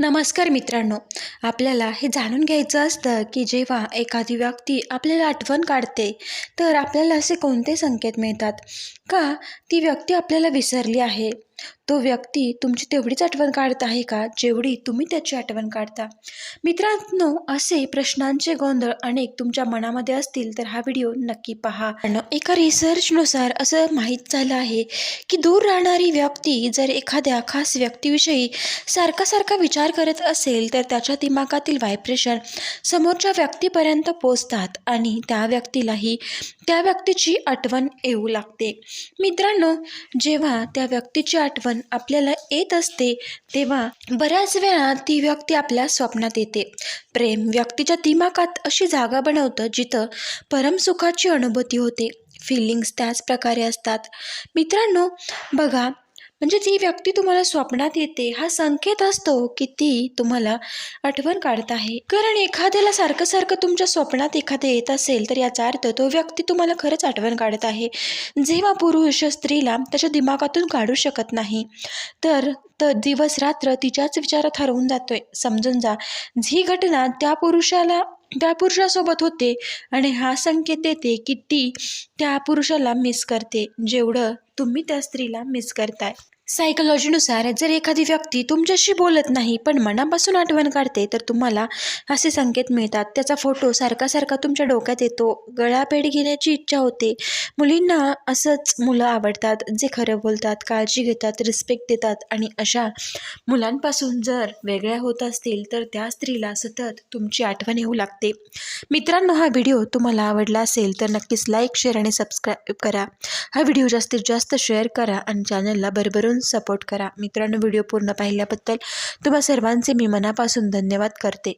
नमस्कार मित्रांनो आपल्याला हे जाणून घ्यायचं असतं की जेव्हा एखादी व्यक्ती आपल्याला आठवण काढते तर आपल्याला असे कोणते संकेत मिळतात? का ती व्यक्ती आपल्याला विसरली आहे? तो व्यक्ती तुमची तेवढीच आठवण काढत आहे का? जेवढी तुम्ही त्याची आठवण काढता. मित्रांनो असे प्रश्नांचे गोंधळ अनेक तुमच्या मनामध्ये असतील तर हा व्हिडिओ नक्की पहा. एका रिसर्चनुसार असं माहीत झालं आहे की दूर राहणारी व्यक्ती जर एखाद्या खास व्यक्तीविषयी सारखा सारखा विचार करत असेल तर त्याच्या दिमागातील व्हायब्रेशन समोरच्या व्यक्तीपर्यंत पोचतात आणि त्या व्यक्तीलाही त्या व्यक्तीची आठवण येऊ लागते. मित्रांनो जेव्हा त्या व्यक्तीची आठवण आपल्याला येत असते तेव्हा बऱ्याच वेळा ती व्यक्ती आपल्या स्वप्नात येते. प्रेम व्यक्तीच्या दिमागात अशी जागा बनवतं जिथं परमसुखाची अनुभूती होते. फिलिंग्स त्याच प्रकारे असतात. मित्रांनो बघा म्हणजे जी व्यक्ती तुम्हाला स्वप्नात येते हा संकेत असतो की ती तुम्हाला आठवण काढत आहे. कारण एखाद्याला सारखं सारखं तुमच्या स्वप्नात एखादं येत असेल तर याचा अर्थ तो व्यक्ती तुम्हाला खरंच आठवण काढत आहे. जेव्हा पुरुष स्त्रीला त्याच्या दिमागातून काढू शकत नाही तर तर दिवस रात्र तिच्याच विचारात हरवून जातोय. समजून जा जी घटना त्या पुरुषाला त्या पुरुषासोबत होते आणि हा संकेत देते की ती त्या पुरुषाला मिस करते जेवढं तुम्ही त्या स्त्रीला मिस करताय. सायकोलॉजीनुसार जर एखादी व्यक्ती तुमच्याशी बोलत नाही पण मनापासून आठवण काढते तर तुम्हाला असे संकेत मिळतात. त्याचा फोटो सारखा सारखा तुमच्या डोक्यात येतो. गळापेट घेण्याची इच्छा होते. मुलींना असंच मुलं आवडतात जे खरं बोलतात काळजी घेतात रिस्पेक्ट देतात आणि अशा मुलांपासून जर वेगळ्या होत असतील तर त्या स्त्रीला सतत तुमची आठवण येऊ लागते. मित्रांनो हा व्हिडिओ तुम्हाला आवडला असेल तर नक्कीच लाईक शेअर आणि सबस्क्राईब करा. हा व्हिडिओ जास्तीत जास्त शेअर करा आणि चॅनलला भरभरून सपोर्ट करा. मित्रांनो व्हिडिओ पूर्ण पाहिल्याबद्दल तुम्हा सर्वांचे मी मनापासून धन्यवाद करते.